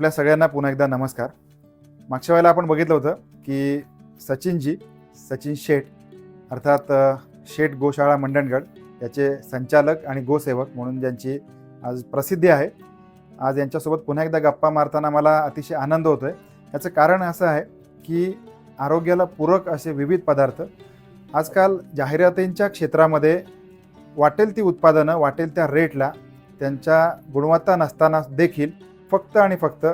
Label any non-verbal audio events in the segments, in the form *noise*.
आपल्या सगळ्यांना पुन्हा एकदा नमस्कार. मागच्या वेळेला आपण बघितलं होतं की सचिनजी सचिन शेठ अर्थात शेठ गोशाळा मंडणगड याचे संचालक आणि गोसेवक म्हणून ज्यांची आज प्रसिद्धी आहे. आज यांच्यासोबत पुन्हा एकदा गप्पा मारताना मला अतिशय आनंद होतो आहे याचं कारण असं आहे की आरोग्याला पूरक असे विविध पदार्थ आजकाल जाहिरातींच्या क्षेत्रामध्ये वाटेल ती उत्पादनं वाटेल त्या रेटला त्यांच्या गुणवत्ता नसताना देखील फक्त आणि फक्त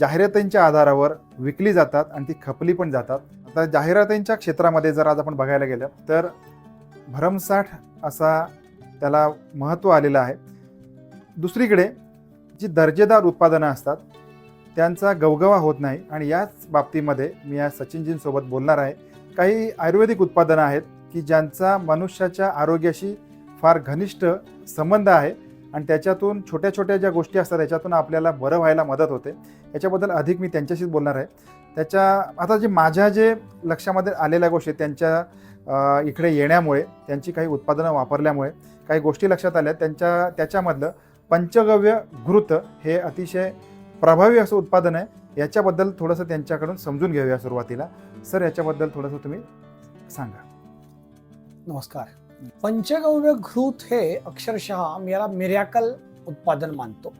जाहिरातींच्या आधारावर विकली जातात आणि ती खपली पण जातात. आता जाहिरातींच्या क्षेत्रामध्ये जर आज आपण बघायला गेलं तर भरमसाठ असा त्याला महत्त्व आलेलं आहे. दुसरीकडे जी दर्जेदार उत्पादनं असतात त्यांचा गवगवा होत नाही आणि याच बाबतीमध्ये मी या सचिनजींसोबत बोलणार आहे. काही आयुर्वेदिक उत्पादनं आहेत की ज्यांचा मनुष्याच्या आरोग्याशी फार घनिष्ठ संबंध आहे. आणि त्याच्यातून छोट्या छोट्या ज्या गोष्टी असतात त्याच्यातून आपल्याला बरं व्हायला मदत होते. याच्याबद्दल अधिक मी त्यांच्याशीच बोलणार आहे. त्याच्या आता जे माझ्या जे लक्षामध्ये आलेल्या गोष्टी त्यांच्या इकडे येण्यामुळे त्यांची काही उत्पादनं वापरल्यामुळे काही गोष्टी लक्षात आल्या त्यांच्या त्याच्यामधलं पंचगव्य घृत हे अतिशय प्रभावी असं उत्पादन आहे. याच्याबद्दल थोडंसं त्यांच्याकडून समजून घेऊया सुरुवातीला. सर याच्याबद्दल थोडंसं तुम्ही सांगा. नमस्कार. पंचगव्य घृत हे अक्षरशः मी याला मिरॅकल उत्पादन मानतो.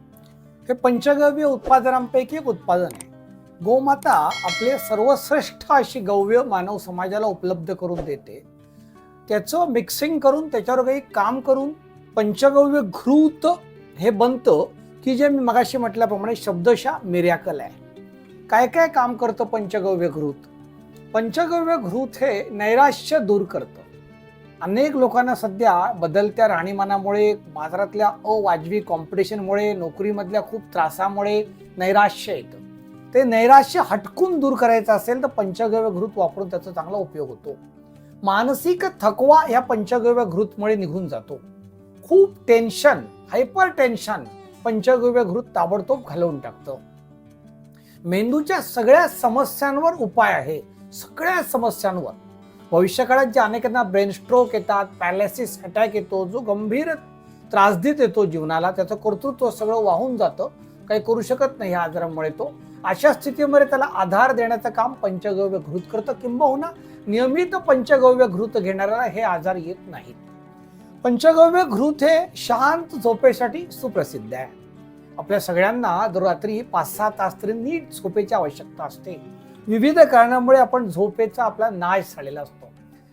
हे पंचगव्य उत्पादनांपैकी एक उत्पादन आहे. गोमाता आपले सर्वश्रेष्ठ अशी गव्य मानव समाजाला उपलब्ध करून देते. त्याचं मिक्सिंग करून त्याच्यावर काही काम करून पंचगव्य घृत हे बनतं की जे मी मगाशी म्हटल्याप्रमाणे शब्दशः मिरॅकल आहे. काय काय काम करतं पंचगव्य घृत पंचगव्य घृत हे नैराश्य दूर करतं. अनेक लोकांना सध्या बदलत्या राहणीमानामुळे बाजारातल्या अवाजवी कॉम्पिटिशनमुळे नोकरीमधल्या खूप त्रासामुळे नैराश्य येतं. ते नैराश्य हटकून दूर करायचं असेल तर पंचगव्य घृत वापरून त्याचा चांगला उपयोग होतो. मानसिक थकवा या पंचगव्य घृतमुळे निघून जातो. खूप टेन्शन हायपर टेन्शन पंचगव्य घृत ताबडतोब घालवून टाकतं. मेंदूच्या सगळ्या समस्यांवर उपाय आहे. सगळ्या समस्यांवर. भविष्यकाळात जे अनेकांना ब्रेन स्ट्रोक येतात पॅरालिसिस अटॅक येतो जो गंभीर त्रासदीत येतो जीवनाला त्याचं कर्तृत्व सगळं वाहून जातं. काही करू शकत नाही ह्या आजारामुळे तो. अशा स्थितीमध्ये त्याला आधार देण्याचं काम पंचगव्य घृत करतं. किंबहुना नियमित पंचगव्य घृत घेणाऱ्याला हे आजार येत नाहीत. पंचगव्य घृत हे शांत झोपेसाठी सुप्रसिद्ध आहे. आपल्या सगळ्यांना दर रात्री पाच सहा तास तरी नीट झोपेची आवश्यकता असते. विविध कारणामुळे आपण झोपेचा आपला नाश झालेला असतो.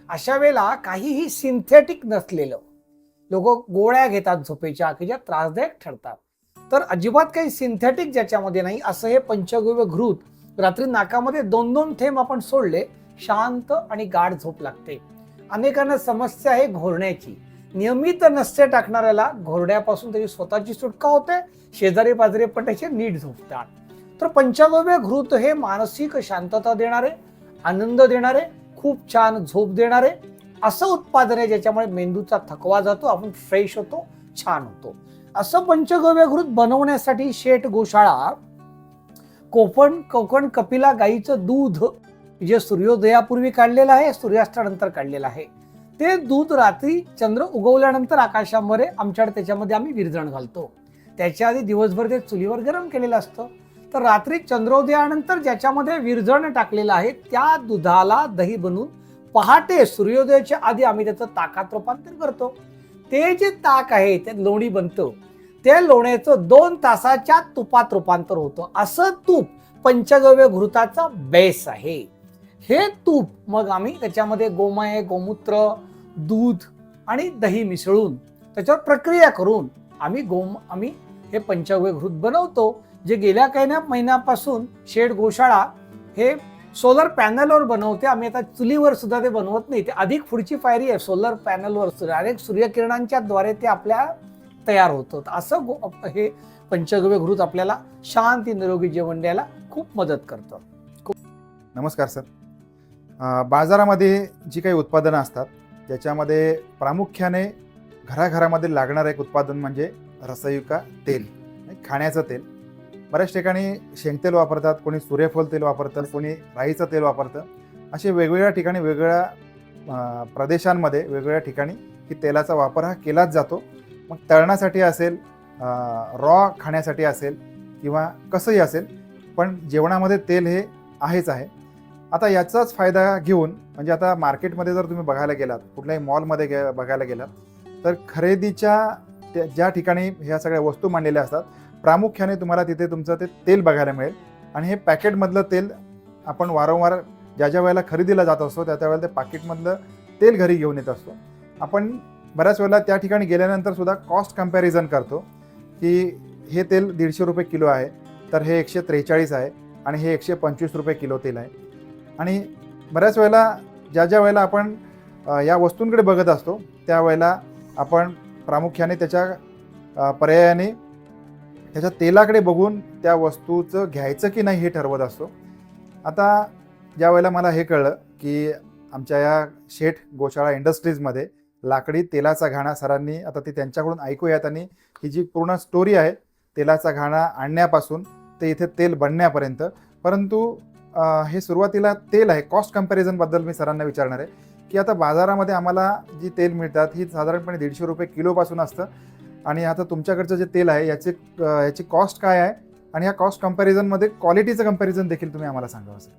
अशा वेळेला काहीही सिंथेटिक नसलेलं लोक गोळ्या घेतात झोपेच्या की ज्या त्रासदायक ठरतात. तर अजिबात काही सिंथेटिक ज्याच्यामध्ये नाही असं हे पंचगव्य घृत रात्री नाकामध्ये दोन दोन थेंब आपण सोडले शांत आणि गाढ झोप लागते. अनेकांना समस्या आहे घोरण्याची. नियमित नसते टाकणाऱ्याला घोरड्यापासून त्याची स्वतःची सुटका होते शेजारी पाजारी पण त्याचे नीट झोपतात. तर पंचगव्य घृत हे मानसिक शांतता देणारे आनंद देणारे खूप छान झोप देणारे असं उत्पादन आहे ज्याच्यामुळे मेंदूचा थकवा जातो आपण फ्रेश होतो छान होतो. असं पंचगव्य घृत बनवण्यासाठी शेठ गोशाळा कोकण कोकण कपिला गाईचं दूध जे सूर्योदयापूर्वी काढलेलं आहे सूर्यास्तानंतर काढलेलं आहे. ते दूध रात्री चंद्र उगवल्यानंतर आकाशामध्ये आमच्याकडे त्याच्यामध्ये आम्ही विरजण घालतो. त्याच्या आधी दिवसभर ते चुलीवर गरम केलेलं असतं. तर रात्री चंद्रोदयानंतर ज्याच्यामध्ये विरजण टाकलेलं आहे त्या दुधाला दही बनवून पहाटे सूर्योदयाच्या आधी आम्ही त्याचं ताकात रूपांतर करतो. ते जे ताक आहे ते लोणी बनतं. ते लोण्याचं दोन तासाच्या तुपात रूपांतर होतं. असं तूप पंचगव्य घृताचा बेस आहे. हे तूप मग आम्ही त्याच्यामध्ये गोमय गोमूत्र दूध आणि दही मिसळून त्याच्यावर प्रक्रिया करून आम्ही गोम आम्ही हे पंचगव्य घृत बनवतो. जे गेल्या काही ना महिन्यापासून शेड गोशाळा हे सोलर पॅनलवर बनवते. आम्ही आता चुलीवर सुद्धा ते बनवत नाही. ते अधिक पुढची पायरी आहे सोलर पॅनलवर डायरेक्ट सूर्यकिरणांच्या द्वारे ते आपल्या तयार होतं असं गो- हे पंचगव्य घृत आपल्याला शांती निरोगी जेवण द्यायला खूप मदत करतं. नमस्कार सर. बाजारामध्ये जी काही उत्पादनं असतात त्याच्यामध्ये प्रामुख्याने घराघरामध्ये लागणारं एक उत्पादन म्हणजे रसयुका तेल खाण्याचं तेल. बऱ्याच ठिकाणी शेंगतेल वापरतात कोणी सूर्यफूल तेल वापरतं कोणी राईचं तेल वापरतं. असे वेगवेगळ्या ठिकाणी वेगवेगळ्या प्रदेशांमध्ये वेगवेगळ्या ठिकाणी ही तेलाचा वापर हा केलाच जातो. मग तळण्यासाठी असेल रॉ खाण्यासाठी असेल किंवा कसंही असेल पण जेवणामध्ये तेल हे आहेच आहे. आता याचाच फायदा घेऊन म्हणजे आता मार्केटमध्ये जर तुम्ही बघायला गेलात कुठल्याही मॉलमध्ये गे बघायला गेलात तर खरेदीच्या त्या- ज्या ठिकाणी ह्या सगळ्या वस्तू मांडलेल्या असतात प्रामुख्याने तुम्हाला तिथे तुमचं ते तेल बघायला मिळेल. आणि हे पॅकेटमधलं तेल आपण वारंवार ज्या ज्या वेळेला खरेदीला जात असतो त्या त्या वेळेला ते पाकिटमधलं तेल घरी घेऊन येत असतो. आपण बऱ्याच वेळेला त्या ठिकाणी गेल्यानंतर सुद्धा कॉस्ट कंपॅरिझन करतो की हे तेल दीडशे रुपये किलो आहे तर हे एकशे त्रेचाळीस आहे आणि हे एकशे पंचवीस रुपये किलो तेल आहे. आणि बऱ्याच वेळेला ज्या ज्या वेळेला आपण या वस्तूंकडे बघत असतो त्यावेळेला आपण प्रामुख्याने त्याच्या पर्यायाने त्याच्या तेलाकडे बघून त्या वस्तूचं घ्यायचं की नाही हे ठरवत असतो. आता ज्या वेळेला मला हे कळलं की आमच्या या शेठ गोशाळा इंडस्ट्रीजमध्ये लाकडी तेलाचा घाणा सरांनी आता ती त्यांच्याकडून ऐकूयात आणि ही जी पूर्ण स्टोरी आहे तेलाचा घाणा आणण्यापासून ते इथे तेल बनण्यापर्यंत. परंतु हे सुरुवातीला तेल आहे. कॉस्ट कम्पॅरिझनबद्दल मी सरांना विचारणार आहे की आता बाजारामध्ये आम्हाला जी तेल मिळतात ही साधारणपणे दीडशे रुपये किलोपासून असतं. आणि आता तुमच्याकडचं जे तेल आहे याचे याची कॉस्ट काय आहे? आणि ह्या कॉस्ट कम्पॅरिझनमध्ये क्वालिटीचं कंपॅरिझन देखील तुम्ही आम्हाला सांगावं सर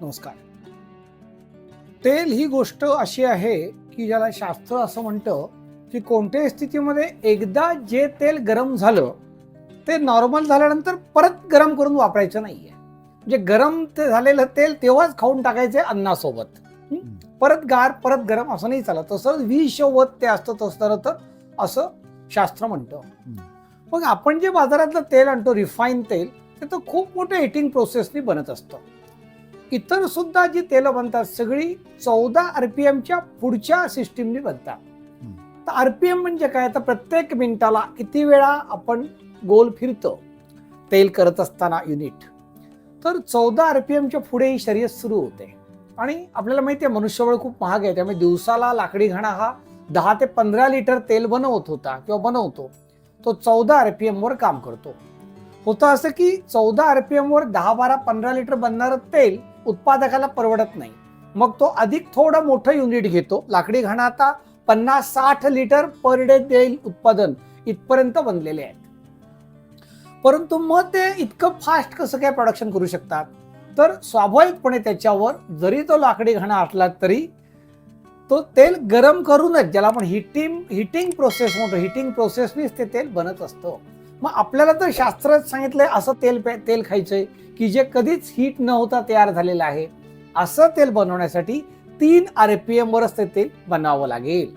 नमस्कार. तेल ही गोष्ट अशी आहे की ज्याला शास्त्र असं म्हणतं की कोणत्याही स्थितीमध्ये एकदा जे तेल गरम झालं ते नॉर्मल झाल्यानंतर परत गरम करून वापरायचं नाहीये. म्हणजे गरम ते झालेलं तेल तेव्हाच खाऊन टाकायचे अन्नासोबत? परत गार परत गरम असं नाही चालत. तसं विषवत ते असतं तसं तर असं शास्त्र म्हणतं. मग आपण जे बाजारातलं तेल आणतो रिफाईन तेल ते तर खूप मोठ्या हिटिंग प्रोसेसनी बनत असतं. इतर सुद्धा जी तेलं बनतात सगळी चौदा आरपीएमच्या पुढच्या सिस्टीमनी बनतात. तर आरपीएम म्हणजे काय? तर प्रत्येक मिनिटाला किती वेळा आपण गोल फिरतो? तेल करत असताना युनिट तर चौदा आरपीएमच्या पुढे ही शर्यत सुरू होते. आणि आपल्याला माहिती आहे मनुष्यबळ खूप महाग आहे त्यामुळे दिवसाला लाकडी घाणा हा दहा ते पंधरा लिटर तेल बनवत होता किंवा बनवतो तो चौदा आरपीएम वर काम करतो. होतं असं की चौदा आरपीएम वर दहा बारा पंधरा लिटर बनणारं तेल उत्पादकाला परवडत नाही. मग तो अधिक थोडं मोठं युनिट घेतो. लाकडी घाणा आता पन्नास साठ लिटर पर डे देईल उत्पादन इथपर्यंत बनलेले आहेत. परंतु मग ते इतकं फास्ट कसं काय प्रोडक्शन करू शकतात? तर स्वाभाविकपणे त्याच्यावर जरी तो लाकडी घाणा असला तरी तो तेल गरम करूनच ज्याला आपण हिटिंग हिटिंग प्रोसेस म्हणतो हिटिंग प्रोसेसनीच ते तेल बनत असतं. मग आपल्याला तर शास्त्रात सांगितलंय असं तेल पे- तेल खायचंय की जे कधीच हीट न होता तयार झालेलं आहे. असं तेल बनवण्यासाठी तीन आर पी वरच ते तेल बनावं लागेल.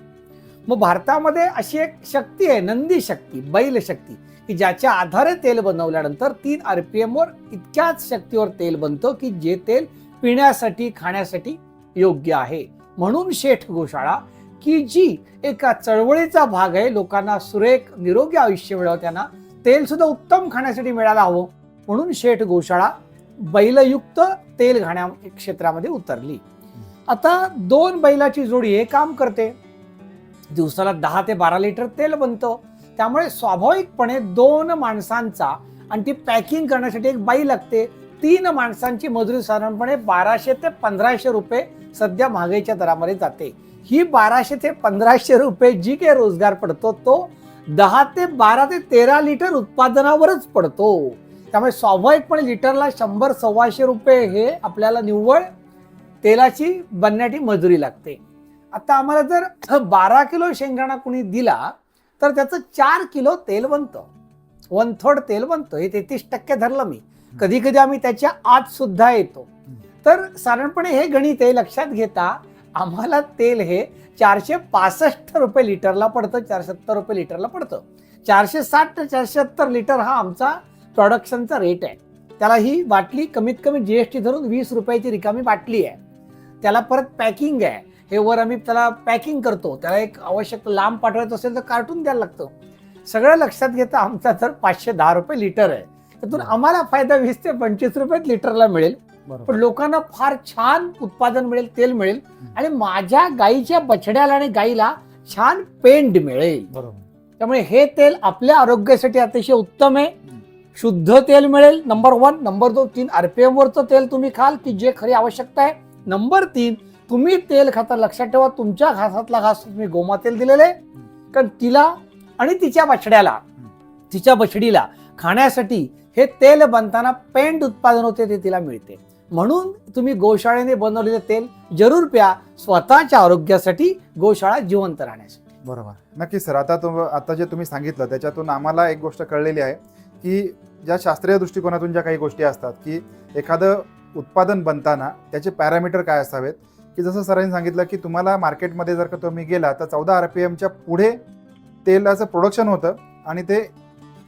मग भारतामध्ये अशी एक शक्ती आहे नंदी शक्ती बैल शक्ती की ज्याच्या आधारे तेल बनवल्यानंतर तीन आर पी वर इतक्याच शक्तीवर तेल बनतं की जे तेल पिण्यासाठी खाण्यासाठी योग्य आहे. म्हणून शेठ गोशाळा की जी एका चळवळीचा भाग आहे लोकांना सुरेख निरोगी आयुष्य मिळावं त्यांना तेल सुद्धा उत्तम खाण्यासाठी मिळायला हवं. म्हणून शेठ गोशाळा बैलयुक्त तेल घाण्या क्षेत्रामध्ये उतरली. आता दोन बैलाची जोडी हे काम करते. दिवसाला दहा ते बारा लिटर तेल बनतं. त्यामुळे स्वाभाविकपणे दोन माणसांचा आणि ती पॅकिंग करण्यासाठी एक बाई लागते. तीन माणसांची मजुरी साधारणपणे बाराशे ते पंधराशे रुपये सध्या महागाईच्या दरामध्ये जाते. ही बाराशे ते पंधराशे रुपये जी काही रोजगार पडतो तो दहा ते बारा ते तेरा लिटर उत्पादनावरच पडतो. त्यामुळे स्वाभाविकपणे लिटरला शंभर सव्वाशे रुपये हे आपल्याला निव्वळ तेलाची बनण्याची मजुरी लागते. आता आम्हाला जर बारा किलो शेंगदाणा कुणी दिला तर त्याचं चार किलो तेल बनतं. वन थर्ड तेल बनतं. हे तेहतीस टक्के धरलं मी. कधी कधी आम्ही त्याच्या आत सुद्धा येतो. तर साधारणपणे हे गणित आहे लक्षात घेता आम्हाला तेल हे चारशे पासष्ट रुपये लिटरला पडतं चारशे सत्तर रुपये लिटरला पडतं. चारशे साठ ते चारशे सत्तर लिटर हा आमचा प्रोडक्शनचा रेट आहे. त्याला ही बाटली कमीत कमी जीएसटी धरून वीस रुपयाची रिकामी बाटली आहे. त्याला परत पॅकिंग आहे. हे वर आम्ही त्याला पॅकिंग करतो. त्याला एक आवश्यक लांब पाठवायचं असेल तर कार्टून द्यायला लागतं. सगळं लक्षात घेता आमचा तर पाचशे दहा रुपये लिटर आहे. त्यातून आम्हाला फायदा वीस ते पंचवीस रुपये लिटरला मिळेल. पण लोकांना फार छान उत्पादन मिळेल तेल मिळेल आणि माझ्या गाईच्या बछड्याला आणि गाईला छान पेंड मिळेल. बरोबर. त्यामुळे हे तेल आपल्या आरोग्यासाठी अतिशय उत्तम आहे. शुद्ध तेल मिळेल नंबर वन. नंबर दोन तीन आरपीएम वरचं तेल तुम्ही खाल की जे खरी आवश्यकता आहे. नंबर तीन तुम्ही तेल खाता लक्षात ठेवा तुमच्या घासातला घास तुम्ही गोमा तेल दिलेलं आहे. कारण तिला आणि तिच्या बछड्याला तिच्या बछडीला खाण्यासाठी हे तेल बनताना पेंट उत्पादन होते ते तिला मिळते. म्हणून तुम्ही गोशाळेने बनवलेलं तेल जरूर प्या स्वतःच्या आरोग्यासाठी गोशाळा जिवंत राहण्यासाठी. बरोबर. नक्की सर आता तुम आता जे तुम्ही सांगितलं त्याच्यातून आम्हाला एक गोष्ट कळलेली आहे की ज्या शास्त्रीय दृष्टिकोनातून ज्या काही गोष्टी असतात की एखादं उत्पादन बनताना त्याचे पॅरामीटर काय असावेत? की जसं सरांनी सांगितलं की तुम्हाला मार्केटमध्ये जर का तुम्ही गेला तर चौदा आर पी एमच्या पुढे तेलाचं प्रोडक्शन होतं आणि ते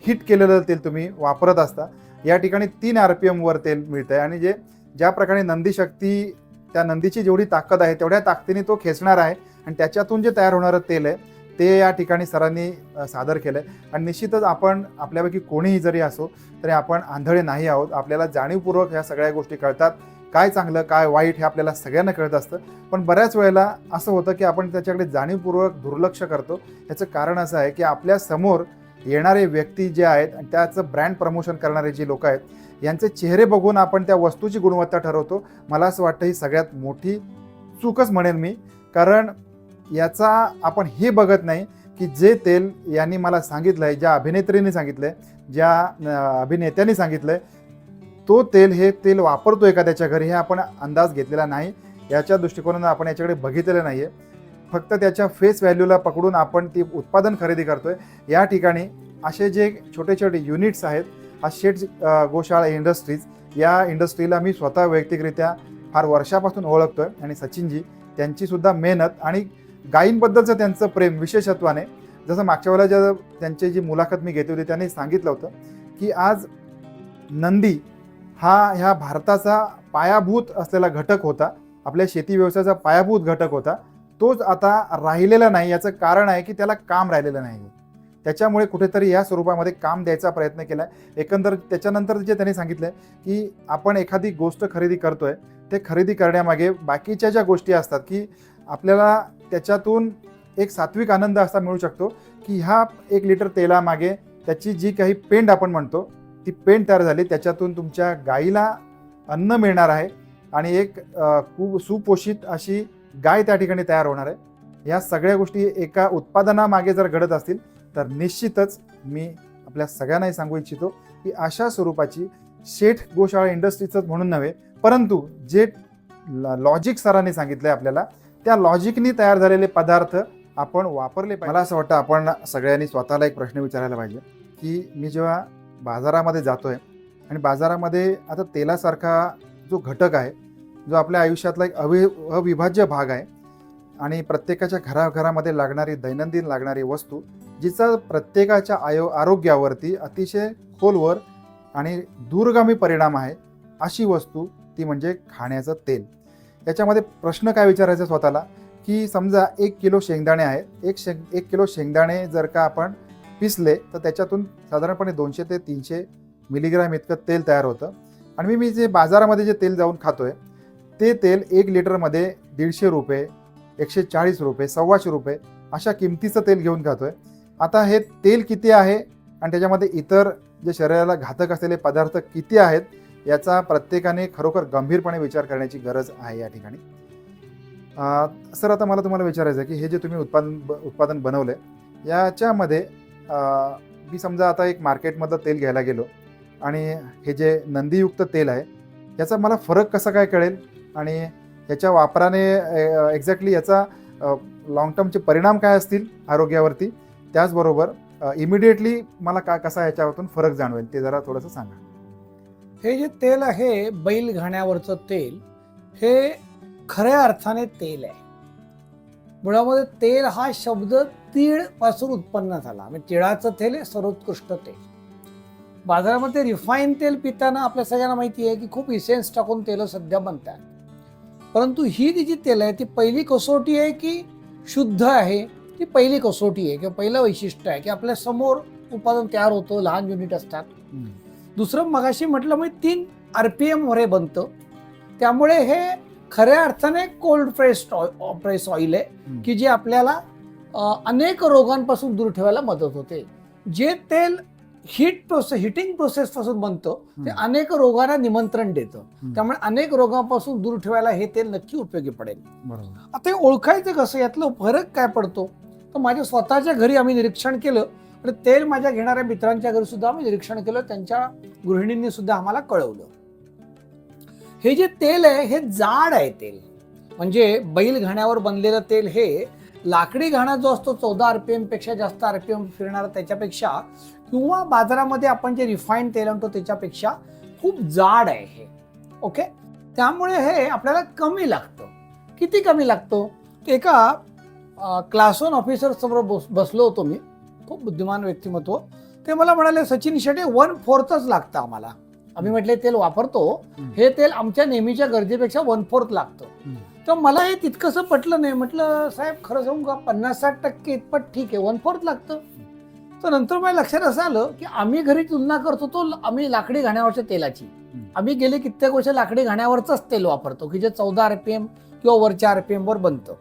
हिट केलेलं तेल तुम्ही वापरत असता. या ठिकाणी तीन आर पी एमवर तेल मिळतं आहे आणि जे ज्या प्रकारे नंदी शक्ती त्या नंदीची जेवढी ताकद आहे तेवढ्या ताकदीने तो खेचणार आहे आणि त्याच्यातून जे तयार होणारं तेल आहे ते या ठिकाणी सरांनी सादर केलं आहे आणि निश्चितच आपण आपल्यापैकी कोणीही जरी असो तरी आपण आंधळे नाही आहोत. आपल्याला जाणीवपूर्वक ह्या सगळ्या गोष्टी कळतात. काय चांगलं काय वाईट हे आपल्याला सगळ्यांना कळत असतं. पण बऱ्याच वेळेला असं होतं की आपण त्याच्याकडे जाणीवपूर्वक दुर्लक्ष करतो. याचं कारण असं आहे की आपल्यासमोर येणारे व्यक्ती जे आहेत आणि त्याचं ब्रँड प्रमोशन करणारे जे लोक आहेत यांचे चेहरे बघून आपण त्या वस्तूची गुणवत्ता ठरवतो. मला असं वाटतं ही सगळ्यात मोठी चूकच म्हणेन मी. कारण याचा आपण हे बघत नाही की जे तेल यांनी मला सांगितलं आहे ज्या अभिनेत्रीने सांगितलं आहे ज्या अभिनेत्याने सांगितलं आहे तो तेल हे तेल वापरतोय का त्याच्या घरी हे आपण अंदाज घेतलेला नाही. याच्या दृष्टिकोनानं आपण याच्याकडे बघितलेलं नाही आहे फक्त त्याच्या फेस व्हॅल्यूला पकडून आपण ती उत्पादन खरेदी करतोय. या ठिकाणी असे जे छोटे छोटे युनिट्स आहेत हा शेट गोशाळा इंडस्ट्रीज या इंडस्ट्रीला मी स्वतः वैयक्तिकरित्या फार वर्षापासून ओळखतोय. आणि सचिनजी त्यांचीसुद्धा मेहनत आणि गायींबद्दलचं त्यांचं प्रेम विशेषत्वाने जसं मागच्या वेळेला ज्या त्यांची जी मुलाखत मी घेतली होती त्यांनी सांगितलं होतं की आज नंदी हा ह्या भारताचा पायाभूत असलेला घटक होता. आपल्या शेती व्यवसायाचा पायाभूत घटक होता. तोच आता राहिलेला नाही. याचं कारण आहे की त्याला काम राहिलेलं नाही त्याच्यामुळे कुठेतरी या स्वरूपामध्ये काम द्यायचा प्रयत्न केला आहे एकंदर त्याच्यानंतर जे त्यांनी सांगितलं की आपण एखादी गोष्ट खरेदी करतोय ते खरेदी करण्यामागे बाकीच्या ज्या गोष्टी असतात की आपल्याला त्याच्यातून एक सात्विक आनंद असा मिळू शकतो की ह्या एक लिटर तेलामागे त्याची जी काही पेंड आपण म्हणतो ती पेंड तयार झाली त्याच्यातून तुमच्या गाईला अन्न मिळणार आहे आणि एक खूप सुपोषित अशी गाय त्या ठिकाणी तयार होणार आहे. या सगळ्या गोष्टी एका उत्पादनामागे जर घडत असतील तर निश्चितच मी आपल्या सगळ्यांनाही सांगू इच्छितो की अशा स्वरूपाची शेठ गोशाळा इंडस्ट्रीचंच म्हणून नव्हे परंतु जे लॉजिक सरांनी सांगितलंय आपल्याला त्या लॉजिकनी तयार झालेले पदार्थ आपण वापरले पाहिजे. मला असं वाटतं आपण सगळ्यांनी स्वतःला एक प्रश्न विचारायला पाहिजे की मी जेव्हा बाजारामध्ये जातोय आणि बाजारामध्ये आता तेलासारखा जो घटक आहे जो आपल्या आयुष्यातला एक अवि अविभाज्य भाग आहे आणि प्रत्येकाच्या घराघरामध्ये लागणारी दैनंदिन लागणारी वस्तू जिचा प्रत्येकाच्या आयो आरोग्यावरती अतिशय खोलवर आणि दूरगामी परिणाम आहे अशी वस्तू ती म्हणजे खाण्याचं तेल. याच्यामध्ये प्रश्न काय विचारायचा स्वतःला? की समजा एक किलो शेंगदाणे आहेत एक शेंग एक किलो शेंगदाणे जर का आपण पिसले तर त्याच्यातून साधारणपणे दोनशे ते तीनशे मिलीग्रॅम इतकं तेल तयार होतं. आणि मी मी जे बाजारामध्ये जे तेल जाऊन खातो आहे ते तेल एक लिटरमध्ये दीडशे रुपये एकशे चाळीस रुपये सव्वाशे रुपये अशा किमतीचं तेल घेऊन खातो आहे आता हे तेल किती आहे? आणि त्याच्यामध्ये इतर जे शरीराला घातक असलेले पदार्थ किती आहेत? याचा प्रत्येकाने खरोखर गंभीरपणे विचार करण्याची गरज आहे या ठिकाणी. सर आता मला तुम्हाला विचारायचं आहे की हे जे तुम्ही उत्पादन उत्पादन बनवलं आहे याच्यामध्ये मी समजा आता एक मार्केटमधलं तेल घ्यायला गेलो आणि हे जे नंदीयुक्त तेल आहे याचा मला फरक कसा काय कळेल? आणि याच्या वापराने एक्झॅक्टली याचा लॉंग टर्मचे परिणाम काय असतील आरोग्यावरती? त्याचबरोबर इमिडिएटली मला का कसा याच्यावरतून फरक जाणवेल ते जरा थोडंसं सांगा. हे जे तेल आहे बैल घाण्यावरचं तेल हे खऱ्या अर्थाने तेल आहे. मुळामध्ये तेल हा शब्द तीळपासून उत्पन्न झाला. म्हणजे तिळाचं तेल हे सर्वोत्कृष्ट तेल. बाजारामध्ये रिफाईन तेल पिताना आपल्या सगळ्यांना माहिती आहे की खूप इसेन्स टाकून तेल सध्या बनतात. परंतु ही जी जी तेल आहे ती पहिली कसोटी आहे की शुद्ध आहे? ती पहिली कसोटी आहे किंवा पहिलं वैशिष्ट्य आहे की आपल्यासमोर उत्पादन तयार होतं लहान युनिट असतात. दुसरं मगाशी म्हटलं म्हणजे तीन आर पी एम वर हे बनतं. त्यामुळे हे खऱ्या अर्थाने कोल्ड प्रेस प्रेस ऑइल आहे की जे आपल्याला अनेक रोगांपासून दूर ठेवायला मदत होते. जे तेल हीट प्रोसेस हिटिंग प्रोसेस पासून बनतं ते. अनेक रोगांना निमंत्रण देतं. त्यामुळे अनेक रोगांपासून दूर ठेवायला हे तेल नक्की उपयोगी पडेल. आता हे ओळखायचं कसं यातलं फरक काय पडतो? तर माझ्या स्वतःच्या घरी आम्ही निरीक्षण केलं आणि तेल माझ्या घेणाऱ्या मित्रांच्या घरी सुद्धा आम्ही निरीक्षण केलं त्यांच्या गृहिणींनी सुद्धा आम्हाला कळवलं. हे जे तेल आहे हे जाड आहे तेल. म्हणजे बैल घाण्यावर बनलेलं तेल हे लाकडी घाणा जो असतो चौदा आरपीएमपेक्षा जास्त आरपीएम फिरणारा त्याच्यापेक्षा किंवा बाजारामध्ये आपण जे रिफाईंड तेल आणतो त्याच्यापेक्षा खूप जाड आहे हे. ओके त्यामुळे हे आपल्याला कमी लागतं. किती कमी लागतो? एका क्लास वन ऑफिसर समोर बस बसलो होतो मी. खूप बुद्धिमान व्यक्तिमत्व. ते मला म्हणाले सचिन शेटे वन फोर्थच लागतं आम्हाला. आम्ही म्हटले तेल वापरतो. हे तेल आमच्या नेहमीच्या गरजेपेक्षा वन फोर्थ लागतं. तर मला हे तितकंसं पटलं नाही. म्हटलं साहेब खरं सांगू का? पन्नास साठ टक्के इतपत ठीक आहे. वन फोर्थ लागतं. तर नंतर माझ्या लक्षात असं आलं की आम्ही घरी तुलना करतो तो आम्ही लाकडी घाण्यावरच्या तेलाची. आम्ही गेले कित्येक वर्ष लाकडी घाण्यावरच तेल वापरतो की जे चौदा आरपीएम किंवा वरच्या आरपीएम वर बनतं.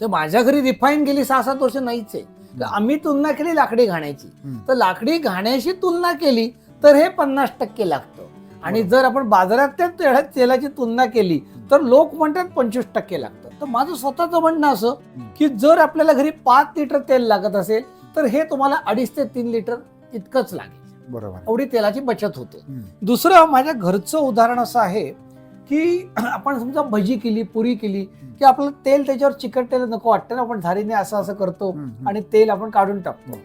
तर माझ्या घरी रिफाईन गेली सहा सात वर्ष नाहीच आहे. तर आम्ही तुलना केली लाकडी घाण्याची. तर लाकडी घाण्याशी तुलना केली तर हे पन्नास टक्के लागतं. आणि जर आपण बाजारात त्या तेला- तेलाची तुलना केली तर लोक म्हणतात पंचवीस टक्के लागतं. तर माझं स्वतःचं म्हणणं असं की जर आपल्याला घरी पाच लिटर तेल लागत असेल तर हे तुम्हाला अडीच ते तीन लिटर इतकंच लागेल. बरोबर. एवढी तेलाची बचत होते. दुसरं माझ्या घरचं उदाहरण असं आहे की *clears throat* आपण समजा भजी केली पुरी केली की आपलं तेल त्याच्यावर चिकटलेलं नको वाटतं ना आपण धारीने असं असं करतो. आणि तेल आपण काढून टाकतो.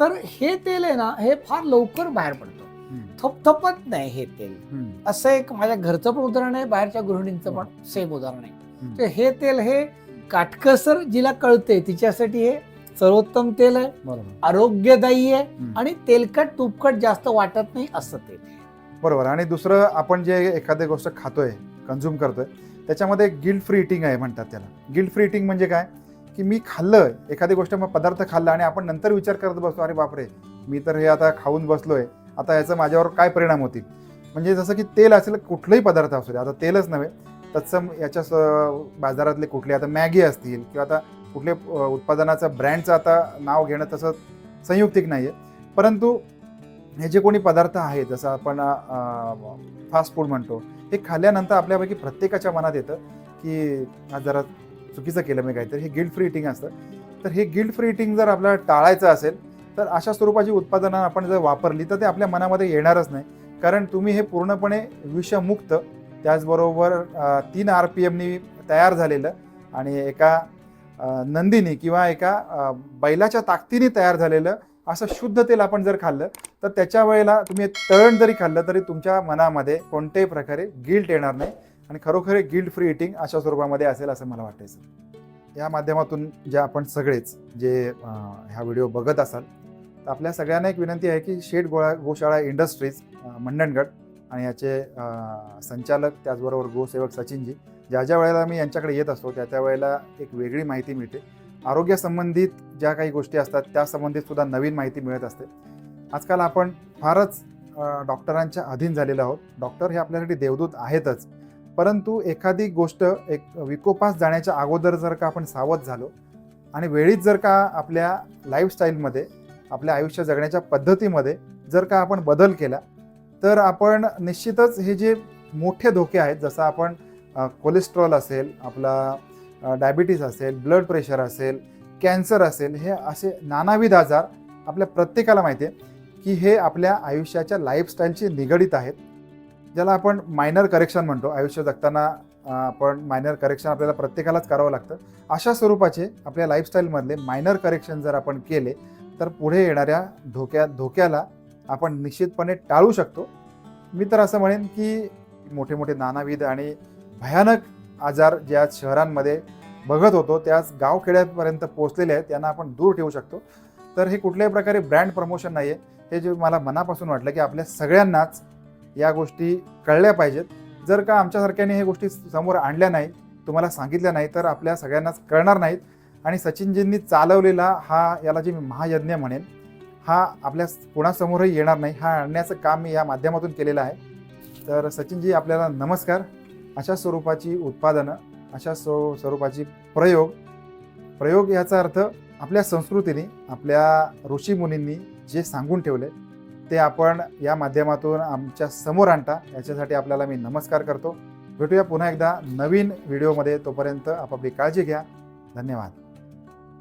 तर हे तेल आहे ना हे फार लवकर बाहेर पडतं. थपथपत नाही हे तेल. असं एक माझ्या घरचं पण उदाहरण आहे बाहेरच्या गृहिणींचं पण सेम उदाहरण आहे. तर हे तेल हे काटकसर जिला कळते तिच्यासाठी हे सर्वोत्तम तेल आहे आरोग्यदायी आहे. आणि तेलकट तुपकट जास्त वाटत नाही असं तेल. बरोबर. आणि दुसरं आपण जे एखादी गोष्ट खातोय कन्झ्युम करतोय त्याच्यामध्ये गिल्ट फ्री इटिंग आहे म्हणतात त्याला. गिल्ट फ्री इटिंग म्हणजे काय? की मी खाल्लं एखादी गोष्ट मग पदार्थ खाल्ला आणि आपण नंतर विचार करत बसतो अरे बापरे मी तर हे आता खाऊन बसलोय. आता याचा माझ्यावर काय परिणाम होतील? म्हणजे जसं की तेल असेल कुठलंही पदार्थ असू दे आता तेलच नव्हे तत्सम याच्या स- बाजारातले कुठले आता मॅगी असतील किंवा आता कुठले उत्पादनाचं ब्रँडचं आता नाव घेणं तसं संयुक्तिक नाही आहे परंतु हे जे कोणी पदार्थ आहेत जसं आपण फास्ट फूड म्हणतो हे खाल्ल्यानंतर आपल्यापैकी प्रत्येकाच्या मनात येतं की आज जरा चुकीचं केलं मी काहीतरी. हे गिल्ट फ्री इटिंग असतं. तर हे गिल्ट फ्री इटिंग जर आपल्याला टाळायचं असेल तर अशा स्वरूपाची उत्पादनं आपण जर वापरली तर ते आपल्या मनामध्ये येणारच नाही. कारण तुम्ही हे पूर्णपणे विषमुक्त त्याचबरोबर तीन आर पी एमनी तयार झालेलं आणि एका नंदीनी किंवा एका बैलाच्या ताकदीने तयार झालेलं असं शुद्ध तेल आपण जर खाल्लं तर त्याच्या वेळेला तुम्ही तळण जरी खाल्लं तरी तुमच्या मनामध्ये कोणत्याही प्रकारे गिल्ट येणार नाही. आणि खरोखर गिल्ट फ्री इटिंग अशा स्वरूपामध्ये असेल असं मला वाटायचं सर या माध्यमातून जे आपण सगळेच जे ह्या व्हिडिओ बघत असाल तर आपल्या सगळ्यांना एक विनंती आहे की शेठ गोळा गोशाळा इंडस्ट्रीज मंडणगड आणि याचे संचालक त्याचबरोबर गोसेवक सचिनजी ज्या ज्या वेळेला मी यांच्याकडे येत असतो त्या त्या वेळेला एक वेगळी माहिती मिळते. आरोग्यासंबंधित ज्या काही गोष्टी असतात त्या संबंधित सुद्धा नवीन माहिती मिळत असते. आजकाल आपण फारच डॉक्टरांच्या अधीन झालेलो आहोत. डॉक्टर हे आपल्यासाठी देवदूत आहेतच. परंतु एखादी गोष्ट एक विकोपास जाण्याच्या अगोदर जर का आपण सावध झालो आणि वेळीच जर का आपल्या लाईफस्टाईलमध्ये आपल्या आयुष्य जगण्याच्या पद्धतीमध्ये जर का आपण बदल केला तर आपण निश्चितच हे जे मोठे धोके आहेत जसं आपण कोलेस्ट्रॉल असेल आपला डायबिटीस असेल ब्लड प्रेशर असेल कॅन्सर असेल हे असे नानाविध आजार आपल्या प्रत्येकाला माहिती आहे की हे आपल्या आयुष्याच्या लाईफस्टाईलशी निगडीत आहेत. ज्याला आपण मायनर करेक्शन म्हणतो. आयुष्य जगताना आपण मायनर करेक्शन आपल्याला प्रत्येकालाच करावं लागतं. अशा स्वरूपाचे आपल्या लाईफस्टाईलमधले मायनर करेक्शन जर आपण केले तर पुढे येणाऱ्या धोक्या धोक्याला आपण निश्चितपणे टाळू शकतो. मी तर असं म्हणेन की मोठे मोठे नानाविध आणि भयानक आजार ज्या आज शहरांमध्ये बघत होतो त्याच गावखेड्यापर्यंत पोहोचलेले आहेत त्यांना आपण दूर ठेवू शकतो. तर हे कुठल्याही प्रकारे ब्रँड प्रमोशन नाही आहे हे जे मला मनापासून वाटलं की आपल्या सगळ्यांनाच या गोष्टी कळल्या पाहिजेत. जर का आमच्यासारख्याने हे गोष्टी समोर आणल्या नाही तुम्हाला सांगितल्या नाही तर आपल्या सगळ्यांनाच कळणार नाहीत. आणि सचिनजींनी चालवलेला हा याला जे मी महायज्ञ म्हणेन हा आपल्या कोणासमोरही येणार नाही. हा आणण्याचं काम मी या माध्यमातून केलेलं आहे. तर सचिनजी आपल्याला नमस्कार. अशा स्वरूपाची उत्पादनं अशा स्व स्वरूपाची प्रयोग प्रयोग याचा अर्थ आपल्या संस्कृतीने आपल्या ऋषीमुनींनी जे सांगून ठेवले ते आपण या माध्यमातून आमच्यासमोर आणता. याच्यासाठी आपल्याला मी नमस्कार करतो. भेटूया पुन्हा एकदा नवीन व्हिडिओमध्ये. तोपर्यंत आपापली काळजी घ्या. धन्यवाद.